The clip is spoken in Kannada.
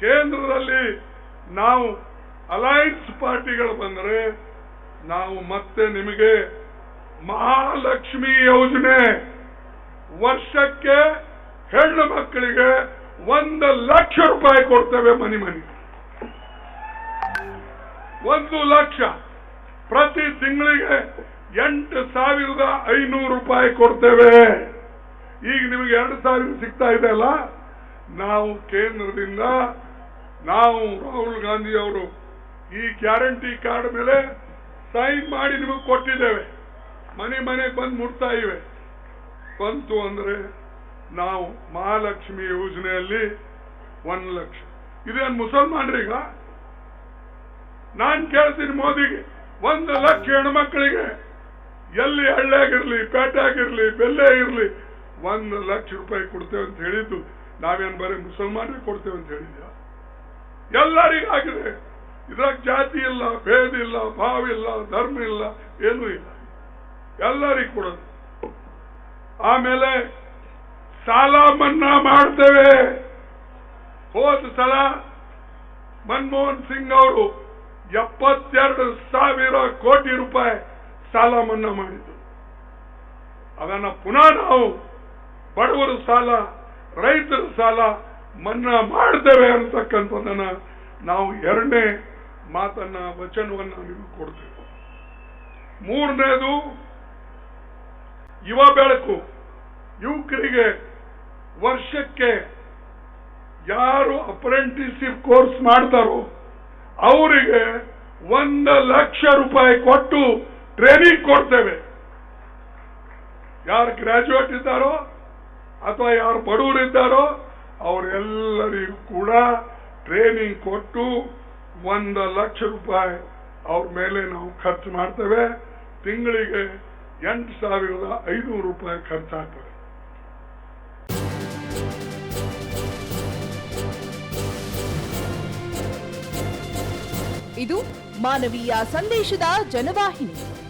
ಕೇಂದ್ರದಲ್ಲಿ ನಾವು ಅಲೈನ್ಸ್ ಪಾರ್ಟಿಗಳು ಬಂದರೆ ನಾವು ಮತ್ತೆ ನಿಮಗೆ ಮಹಾಲಕ್ಷ್ಮಿ ಯೋಜನೆ ವರ್ಷಕ್ಕೆ ಹೆಣ್ಣು ಮಕ್ಕಳಿಗೆ ಒಂದು ಲಕ್ಷ ರೂಪಾಯಿ ಕೊಡ್ತೇವೆ ಮನಿ ಮನಿ. ಒಂದು ಲಕ್ಷ. ಪ್ರತಿ ತಿಂಗಳಿಗೆ ಎಂಟು ಸಾವಿರದ ಐನೂರು ರೂಪಾಯಿ ಕೊಡ್ತೇವೆ. ಈಗ ನಿಮಗೆ ಎರಡು ಸಾವಿರ ಸಿಗ್ತಾ ಇದೆ ಅಲ್ಲ? ನಾವು ಕೇಂದ್ರದಿಂದ ನಾವು ರಾಹುಲ್ ಗಾಂಧಿ ಅವರು ಈ ಗ್ಯಾರಂಟಿ ಕಾರ್ಡ್ ಮೇಲೆ ಸೈನ್ ಮಾಡಿ ನಿಮಗೆ ಕೊಟ್ಟಿದ್ದೇವೆ. ಮನೆ ಮನೆಗೆ ಬಂದು ಮುಟ್ತಾ ಇವೆ. ಬಂತು ಅಂದ್ರೆ ನಾವು ಮಹಾಲಕ್ಷ್ಮಿ ಯೋಜನೆಯಲ್ಲಿ ಒಂದು ಲಕ್ಷ. ಇದೇನು ಮುಸಲ್ಮಾನರೀಗ? ನಾನು ಕೇಳ್ತೀನಿ ಮೋದಿಗೆ. ಒಂದು ಲಕ್ಷ ಹೆಣ್ಮಕ್ಳಿಗೆ ಎಲ್ಲಿ ಹಳ್ಳಿಯಾಗಿರ್ಲಿ, ಪೇಟೆಯಾಗಿರ್ಲಿ, ಬೆಲ್ಲೆ ಇರಲಿ ಒಂದು ಲಕ್ಷ ರೂಪಾಯಿ ಕೊಡ್ತೇವೆ ಅಂತ ಹೇಳಿದ್ದು. ನಾವೇನು ಬರೀ ಮುಸಲ್ಮಾನರಿಗೆ ಕೊಡ್ತೇವೆ ಅಂತ ಹೇಳಿದ್ಯಾ? ಎಲ್ಲರಿಗಾಗಿದೆ. ಇದ್ರಾಗ ಜಾತಿ ಇಲ್ಲ, ಭೇದ ಇಲ್ಲ, ಭಾವ ಇಲ್ಲ, ಧರ್ಮ ಇಲ್ಲ, ಏನೂ ಇಲ್ಲ. ಎಲ್ಲರಿಗೂ ಕೊಡೋದು. ಆಮೇಲೆ ಸಾಲ ಮನ್ನಾ ಮಾಡ್ತೇವೆ. ಹೋದ ಸಲ ಮನಮೋಹನ್ ಸಿಂಗ್ ಅವರು ಎಪ್ಪತ್ತೆರಡು ಸಾವಿರ ಕೋಟಿ ರೂಪಾಯಿ ಸಾಲ ಮನ್ನಾ ಮಾಡಿದ್ರು. ಅದನ್ನು ಪುನಃ ನಾವು ಬಡವರ ಸಾಲ, ರೈತರ ಸಾಲ ಮನ್ನಾ ಮಾಡ್ತೇವೆ ಅಂತಕ್ಕಂಥದ್ದನ್ನ ನಾವು ಎರಡನೇ ಮಾತನ್ನ, ವಚನವನ್ನ ನಿಮಗೆ ಕೊಡ್ತೇವೆ. ಮೂರನೇದು, ಯುವ ಬೆಳಕು. ಯುವಕರಿಗೆ ವರ್ಷಕ್ಕೆ ಯಾರು ಅಪ್ರೆಂಟಿಸ್ಶಿಪ್ ಕೋರ್ಸ್ ಮಾಡ್ತಾರೋ ಅವರಿಗೆ ಒಂದು ಲಕ್ಷ ರೂಪಾಯಿ ಕೊಟ್ಟು ಟ್ರೈನಿಂಗ್ ಕೊಡ್ತೇವೆ. ಯಾರು ಗ್ರಾಜುಯೇಟ್ ಇದ್ದಾರೋ ಅಥವಾ ಯಾರು ಬಡವರಿದ್ದಾರೋ ಅವರೆಲ್ಲರಿಗೂ ಕೂಡ ಟ್ರೈನಿಂಗ್ ಕೊಟ್ಟು ಒಂದು ಲಕ್ಷ ರೂಪಾಯಿ ಅವ್ರ ಮೇಲೆ ನಾವು ಖರ್ಚು ಮಾಡ್ತೇವೆ. ತಿಂಗಳಿಗೆ ಎಂಟು ಸಾವಿರದ ಐನೂರು ರೂಪಾಯಿ ಖರ್ಚಾಗ್ತದೆ. ಇದು ಮಾನವೀಯ ಸಂದೇಶದ ಜನವಾಹಿನಿ.